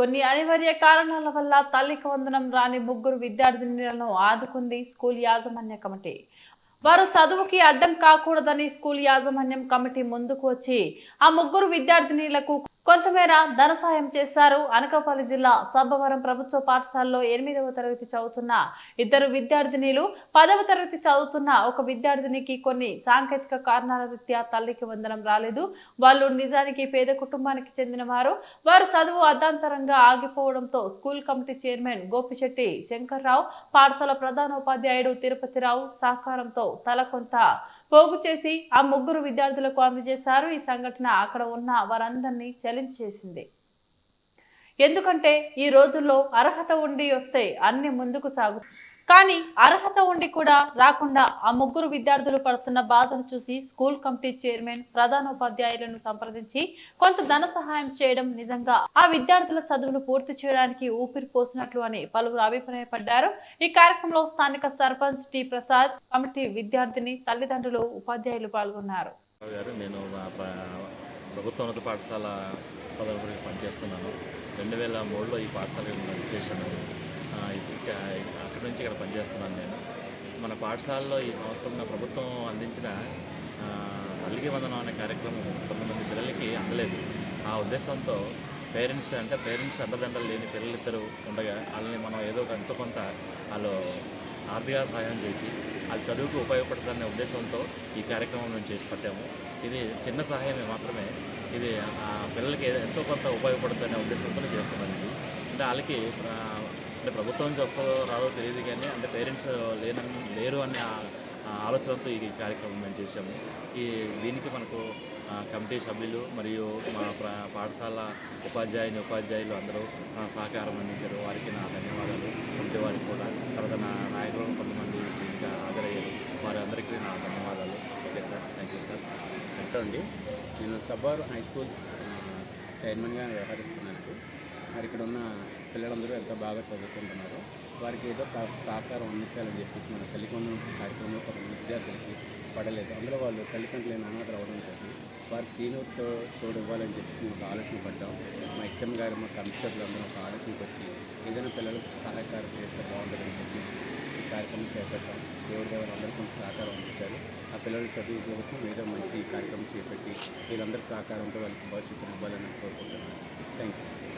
కొన్ని అనివార్య కారణాల వల్ల తల్లికి వందనం రాని ముగ్గురు విద్యార్థినులను ఆదుకుంది స్కూల్ యాజమాన్య కమిటీ. వారు చదువుకి అడ్డం కాకూడదని స్కూల్ యాజమాన్యం కమిటీ ముందుకు వచ్చి ఆ ముగ్గురు విద్యార్థినీలకు కొంతమేర ధన సాయం చేశారు. అనకాపల్లి జిల్లా సబ్బవరం ప్రభుత్వ పాఠశాలలో ఎనిమిదవ తరగతి చదువుతున్న ఇద్దరు విద్యార్థినిలు పదవ తరగతి చదువుతున్న ఒక విద్యార్థినికి కొన్ని సాంకేతిక కారణాల రీత్యా తల్లికి వందనం రాలేదు. వాళ్ళు నిజానికి పేద కుటుంబానికి చెందినవారు. వారు చదువు అర్ధాంతరంగా ఆగిపోవడంతో school committee chairman Gopisetti Shankarrao పాఠశాల ప్రధానోపాధ్యాయుడు తిరుపతిరావు సహకారంతో తల కొంత పోగు చేసి ఆ ముగ్గురు విద్యార్థులకు అందజేశారు. ఈ సంఘటన అక్కడ ఉన్న వారందరినీ చలించేసింది. ఎందుకంటే ఈ రోజుల్లో అర్హత ఉండి వస్తే అన్ని ముందుకు సాగు కానీ అర్హత ఉండి కూడా రాకుండా ఆ ముగ్గురు విద్యార్థులు పడుతున్న బాధను చూసి స్కూల్ కమిటీ చైర్మన్ ప్రధానోపాధ్యాయులను సంప్రదించి కొంత ధన సహాయం చేయడం నిజంగా ఆ విద్యార్థుల చదువును పూర్తి చేయడానికి ఊపిరి పోసినట్లు అని పలువురు అభిప్రాయపడ్డారు. ఈ కార్యక్రమంలో స్థానిక సర్పంచ్ టి ప్రసాద్ కమిటీ విద్యార్థిని తల్లిదండ్రులు ఉపాధ్యాయులు పాల్గొన్నారు. నేను పాఠశాల పదవి పనిచేస్తున్నాను. రెండు వేల మూడులో ఈ పాఠశాల చేశాను అక్కడి నుంచి ఇక్కడ పనిచేస్తున్నాను నేను. మన పాఠశాలలో ఈ సంవత్సరం ప్రభుత్వం అందించిన ఆ, తల్లికి వందనం అనే కార్యక్రమం కొంతమంది పిల్లలకి అందలేదు. ఆ ఉద్దేశంతో పేరెంట్స్ అంటే పేరెంట్స్ అండదండలు లేని పిల్లలిద్దరూ ఉండగా వాళ్ళని మనం ఏదో ఒక అంత కొంత వాళ్ళు ఆర్థిక సహాయం చేసి వాళ్ళ చదువుకు ఉపయోగపడుతుందనే ఉద్దేశంతో ఈ కార్యక్రమం మేము చేసి పట్టాము. ఇది చిన్న సహాయమే మాత్రమే. ఇది ఆ పిల్లలకి ఎంతో కొంత ఉపయోగపడుతుందనే ఉద్దేశంతో చేస్తున్నాం. ఇది అంటే వాళ్ళకి అంటే ప్రభుత్వం నుంచి వస్తుందో రాదో తెలియదు కానీ అంటే పేరెంట్స్ లేనని లేరు అనే ఆలోచనతో ఈ కార్యక్రమం మేము చేసాము ఈ దీనికి మనకు కమిటీ సభ్యులు మరియు మా పాఠశాల ఉపాధ్యాయుని ఉపాధ్యాయులు అందరూ సహకారం అందించారు. వారికి నా ధన్యవాదాలు. కమిటీ వారికి కూడా తర్వాత నా నాయకులు కొంతమంది ఇంకా హాజరయ్యారు. వారందరికీ నా ధన్యవాదాలు. Okay sir. Thank you sir. Hello అండి నేను సబ్బారు హై స్కూల్ చైర్మన్గా వ్యవహరిస్తున్నాను మరి ఇక్కడ ఉన్న పిల్లలందరూ ఎంతో బాగా చదువుకుంటున్నారు. వారికి ఏదో సహకారం అందించాలని చెప్పేసి మన తల్లికొండ కార్యక్రమంలో కొంత విద్యార్థులకి పడలేదు. అందులో వాళ్ళు తల్లిదండ్రులు లేని అవ్వడం జరిగింది. వారికి చీనూరుతో తోడు ఇవ్వాలని చెప్పేసి మేము ఒక ఆలోచన పడ్డాం. మా హెచ్ఎం గారు మా కమిషనర్లు అందరూ ఒక ఆలోచనకు వచ్చి ఏదైనా పిల్లలకు సహకారం చేస్తే బాగుంటుందని చెప్పి ఈ కార్యక్రమం చేపట్టాం. దేవుడి దేవుడు అందరూ కొంత సహకారం అందించారు. ఆ పిల్లల చదువు కోసం ఏదో మంచి కార్యక్రమం చేపట్టి వీళ్ళందరి సహకారంతో వాళ్ళకి భవిష్యత్తు ఇవ్వాలని కోరుకుంటున్నాను. Thank you